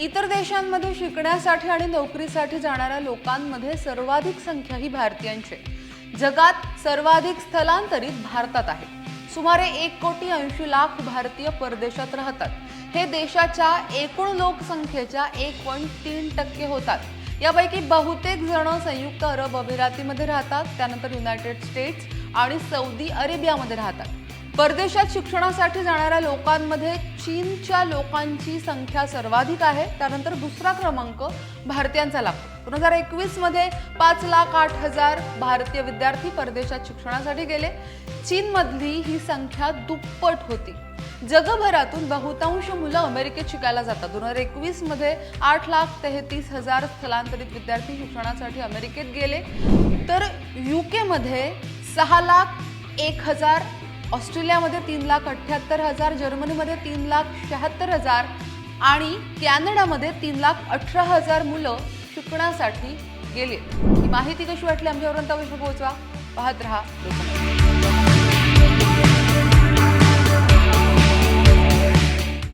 इतर देशांमध्ये शिकण्यासाठी आणि नोकरीसाठी जाणाऱ्या लोकांमध्ये सर्वाधिक संख्या ही भारतीयांची जगात सर्वाधिक स्थलांतरित भारतात आहे. सुमारे एक कोटी ऐंशी लाख भारतीय परदेशात राहतात. हे देशाच्या एकूण लोकसंख्येच्या एक पॉईंट तीन टक्के होतात. यापैकी बहुतेक जण संयुक्त अरब अमिरातीमध्ये राहतात. त्यानंतर युनायटेड स्टेट्स आणि सौदी अरेबियामध्ये राहतात. परदेशात शिक्षणासाठी जाणाऱ्या लोकांमध्ये चीनच्या लोकांची संख्या सर्वाधिक आहे. त्यानंतर दुसरा क्रमांक भारतीयांचा लागतो. दोन हजार एकवीसमध्ये पाच लाख आठ हजार भारतीय विद्यार्थी परदेशात शिक्षणासाठी गेले. चीनमधली ही संख्या दुप्पट होती. जगभरातून बहुतांश मुलं अमेरिकेत शिकायला जातात. दोन हजार एकवीसमध्ये आठ लाख तेहतीस हजार स्थलांतरित विद्यार्थी शिक्षणासाठी अमेरिकेत गेले. तर यू केमध्ये सहा लाख एक हजार ऑस्ट्रेलियामध्ये तीन लाख अठ्ठ्याहत्तर हजार जर्मनीमध्ये तीन लाख शहात्तर हजार आणि कॅनडामध्ये तीन लाख अठरा हजार मुलं शिकण्यासाठी गेले. ही माहिती कशी वाटली? आमच्यापर्यंत अवश्य पोहोचवा. पाहत रहा.